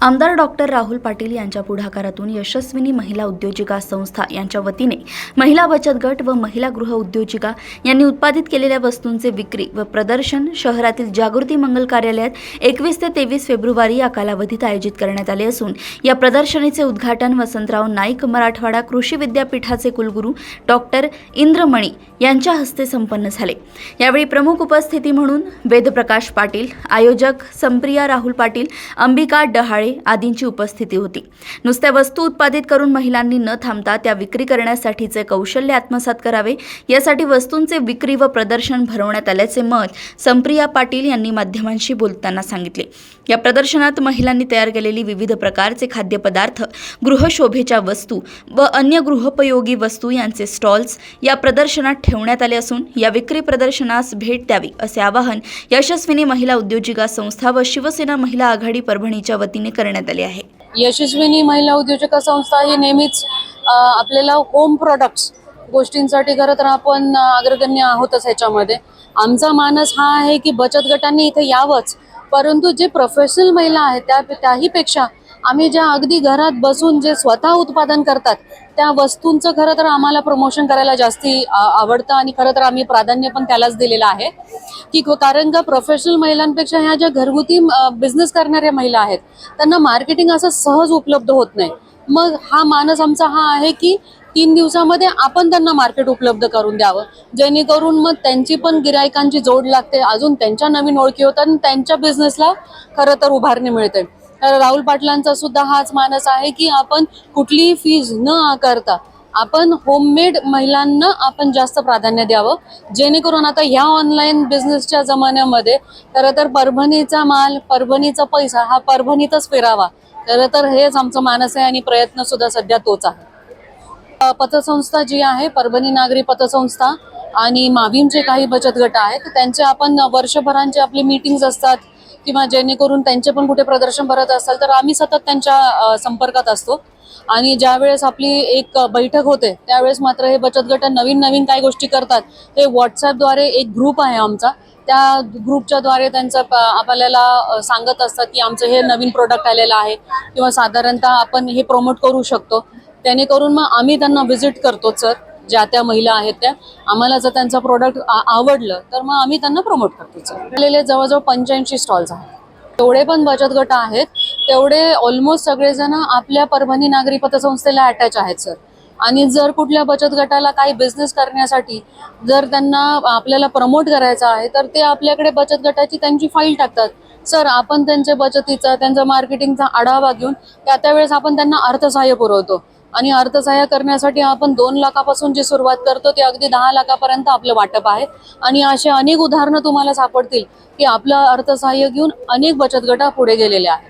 आमदार डॉक्टर राहुल पाटील यांच्या पुढाकारातून यशस्विनी महिला उद्योजिका संस्था यांच्या वतीने महिला बचत गट व महिला गृह उद्योजिका यांनी उत्पादित केलेल्या वस्तूंचे विक्री व प्रदर्शन शहरातील जागृती मंगल कार्यालयात एकवीस ते तेवीस फेब्रुवारी या कालावधीत आयोजित करण्यात आले असून या प्रदर्शनीचे उद्घाटन वसंतराव नाईक मराठवाडा कृषी विद्यापीठाचे कुलगुरू डॉक्टर इंद्रमणी यांच्या हस्ते संपन्न झाले. यावेळी प्रमुख उपस्थिती म्हणून वेदप्रकाश पाटील आयोजक संप्रिया राहुल पाटील अंबिका डहाळे आदींची उपस्थिती होती. नुसत्या वस्तू उत्पादित करून महिलांनी न थांबता त्या विक्री करण्यासाठीचे कौशल्य आत्मसात करावे यासाठी वस्तूंचे विक्री व प्रदर्शन भरवण्यात आल्याचे मत संप्रिया पाटील यांनी माध्यमांशी बोलताना सांगितले. या प्रदर्शनात महिलांनी तयार केलेली विविध प्रकारचे खाद्यपदार्थ गृहशोभेच्या वस्तू व अन्य गृहोपयोगी वस्तू यांचे स्टॉल्स या प्रदर्शनात ठेवण्यात आले असून या विक्री प्रदर्शनास भेट द्यावी असे आवाहन यशस्विनी महिला उद्योजिका संस्था व शिवसेना महिला आघाडी परभणीच्या वतीने करण्यात आली आहे. यशस्विनी महिला उद्योजक संस्था ही नेहमीच आपल्याला होम प्रोडक्ट्स गोष्टींसाठी खरं तर आपण अग्रगण्य आहोतच ह्याच्यामध्ये. आमचा मानस हा आहे की बचत गटांनी इथे यावंच. परंतु जे प्रोफेशनल महिला आहेत त्या त्याहीपेक्षा आम्ही ज्या अगदी घरात बसून जे स्वतः उत्पादन करतात त्या वस्तूंचं खरं तर आम्हाला प्रमोशन करायला जास्ती आवडतं आणि खरं तर आम्ही प्राधान्य पण त्यालाच दिलेलं आहे. की कारण का प्रोफेशनल महिलांपेक्षा ह्या ज्या घरगुती बिझनेस करणाऱ्या महिला आहेत त्यांना मार्केटिंग असं सहज उपलब्ध होत नाही. मग हा मानस आमचा हा आहे की तीन दिवसामध्ये आपण त्यांना मार्केट उपलब्ध करून द्यावं. जेणेकरून मग त्यांची पण गिरायकांची जोड लागते अजून त्यांच्या नवीन ओळखी होतात आणि त्यांच्या बिझनेसला खरं तर उभारणी मिळते. तर राहुल पाटलांचा सुद्धा हाच मानस आहे की आपण कुठलीही फीज न आकारता आपण होममेड महिलांना आपण जास्त प्राधान्य द्यावं. जेणेकरून आता ह्या ऑनलाईन बिझनेसच्या जमान्यामध्ये खरं तर परभणीचा माल परभणीचा पैसा हा परभणीतच फिरावा. खरं तर हेच आमचं मानस आहे आणि प्रयत्न सुद्धा सध्या तोच आहे. पतसंस्था जी आहे परभणी नागरी पतसंस्था आणि माभीमचे काही बचत गट आहेत त्यांचे आपण वर्षभरांचे आपले मीटिंग्स असतात. किंवा जेणेकरून त्यांचे पण कुठे प्रदर्शन भरत असाल तर आम्ही सतत त्यांच्या संपर्कात असतो. आणि ज्यावेळेस आपली एक बैठक होते त्यावेळेस मात्र हे बचत गट नवीन नवीन काय गोष्टी करतात ते व्हॉट्सॲपद्वारे एक ग्रुप आहे आमचा. त्या ग्रुपच्या द्वारे त्यांचं आपल्याला सांगत असतात की आमचं हे नवीन प्रोडक्ट आलेलं आहे किंवा साधारणतः आपण हे प्रमोट करू शकतो. जेणेकरून मग आम्ही त्यांना व्हिजिट करतो सर ज्या त्या महिला आहेत त्या आम्हाला जर त्यांचं प्रोडक्ट आवडलं तर मग आम्ही त्यांना प्रमोट करतो. सर जवळजवळ पंच्याऐंशी स्टॉल्स आहेत. तेवढे पण बचत गट आहेत तेवढे ऑलमोस्ट सगळेजण आपल्या परभणी नागरी पतसंस्थेला अटॅच आहेत सर. आणि जर कुठल्या बचत गटाला काही बिझनेस करण्यासाठी जर त्यांना आपल्याला प्रमोट करायचं आहे तर ते आपल्याकडे बचत गटाची त्यांची फाईल टाकतात. सर आपण त्यांच्या बचतीचा त्यांचा मार्केटिंगचा आढावा घेऊन त्या त्यावेळेस आपण त्यांना अर्थसहाय्य पुरवतो. आणि अर्थसहाय्य करण्यासाठी आपण दोन लाखापासून जी सुरुवात करतो ते अगदी दहा लाखापर्यंत आपलं वाटप आहे. आणि असे अनेक उदाहरणं तुम्हाला सापडतील की आपलं अर्थसहाय्य घेऊन अनेक बचत गटा पुढे गेलेल्या आहेत.